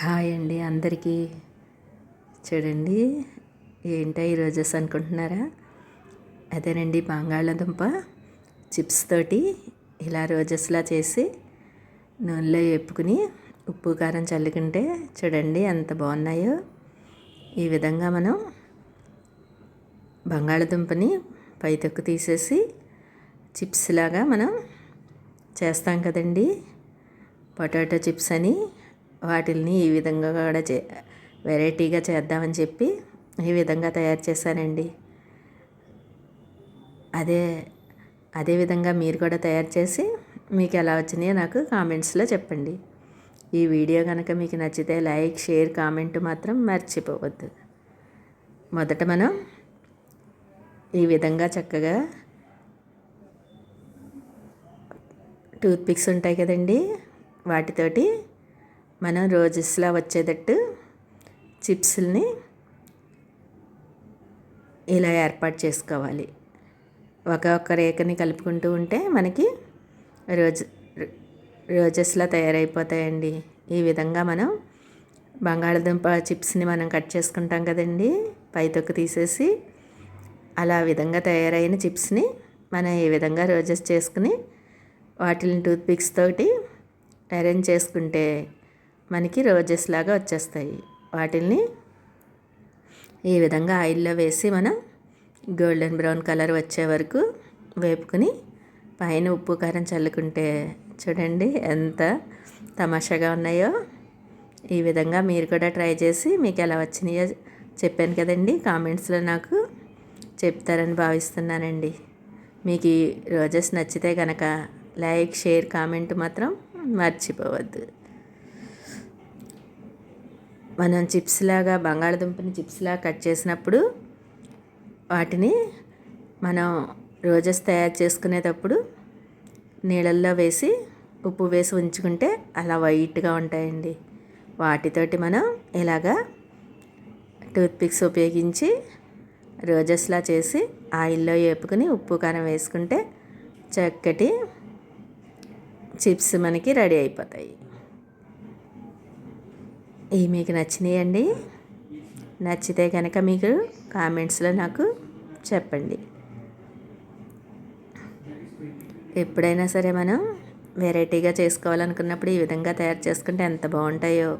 Hi అండి అందరికీ. చూడండి ఏంటో ఈ రోజెస్ అనుకుంటున్నారా? అదేనండి బంగాళాదుంప చిప్స్ తోటి ఇలా రోజెస్లా చేసి నూనెలో వేపుకుని ఉప్పు కారం చల్లుకుంటే చూడండి ఎంత బాగున్నాయో. ఈ విధంగా మనం బంగాళదుంపని పై తొక్కు తీసేసి చిప్స్ లాగా మనం చేస్తాం కదండి. పొటాటో చిప్స్ అని వాటిల్ని ఈ విధంగా కూడా చే వెరైటీగా చేద్దామని చెప్పి ఈ విధంగా తయారు చేశానండి. అదే అదే విధంగా మీరు కూడా తయారు చేసి మీకు ఎలా వచ్చినాయో నాకు కామెంట్స్లో చెప్పండి. ఈ వీడియో కనుక మీకు నచ్చితే లైక్ షేర్ కామెంట్ మాత్రం మర్చిపోవద్దు. మొదట మనం ఈ విధంగా చక్కగా టూత్పిక్స్ ఉంటాయి కదండి వాటితోటి మనం రోజెస్లా వచ్చేటట్టు చిప్స్ని ఇలా ఏర్పాటు చేసుకోవాలి. ఒక ఒక్క రేఖని కలుపుకుంటూ ఉంటే మనకి రోజ్ రోజెస్లా తయారైపోతాయండి. ఈ విధంగా మనం బంగాళదుంప చిప్స్ని మనం కట్ చేసుకుంటాం కదండి. పైతొక్కు తీసేసి అలా విధంగా తయారైన చిప్స్ని మనం ఈ విధంగా రోజెస్ చేసుకుని వాటిని టూత్ పిక్స్ తోటి అరేంజ్ చేసుకుంటే మనకి రోజెస్ లాగా వచ్చేస్తాయి. వాటిల్ని ఈ విధంగా ఆయిల్లో వేసి మనం గోల్డెన్ బ్రౌన్ కలర్ వచ్చే వరకు వేపుకుని పైన ఉప్పు కారం చల్లుకుంటే చూడండి ఎంత తమాషాగా ఉన్నాయో. ఈ విధంగా మీరు కూడా ట్రై చేసి మీకు ఎలా వచ్చినాయో చెప్పాను కదండి. కామెంట్స్లో నాకు చెప్తారని భావిస్తున్నానండి. మీకు ఈ రోజెస్ నచ్చితే కనుక లైక్ షేర్ కామెంట్ మాత్రం మర్చిపోవద్దు. మనం చిప్స్ లాగా బంగాళదుంపని చిప్స్ లాగా కట్ చేసినప్పుడు వాటిని మనం రోజెస్ తయారు చేసుకునేటప్పుడు నీళ్ళల్లో వేసి ఉప్పు వేసి ఉంచుకుంటే అలా వైట్గా ఉంటాయండి. వాటితోటి మనం ఇలాగా టూత్పిక్స్ ఉపయోగించి రోజెస్లా చేసి ఆయిల్లో వేపుకుని ఉప్పు కారం వేసుకుంటే చక్కటి చిప్స్ మనకి రెడీ అయిపోతాయి. ఇవి మీకు నచ్చినాయండి? నచ్చితే కనుక మీకు కామెంట్స్లో నాకు చెప్పండి. ఎప్పుడైనా సరే మనం వెరైటీగా చేసుకోవాలనుకున్నప్పుడు ఈ విధంగా తయారు చేసుకుంటే ఎంత బాగుంటాయో.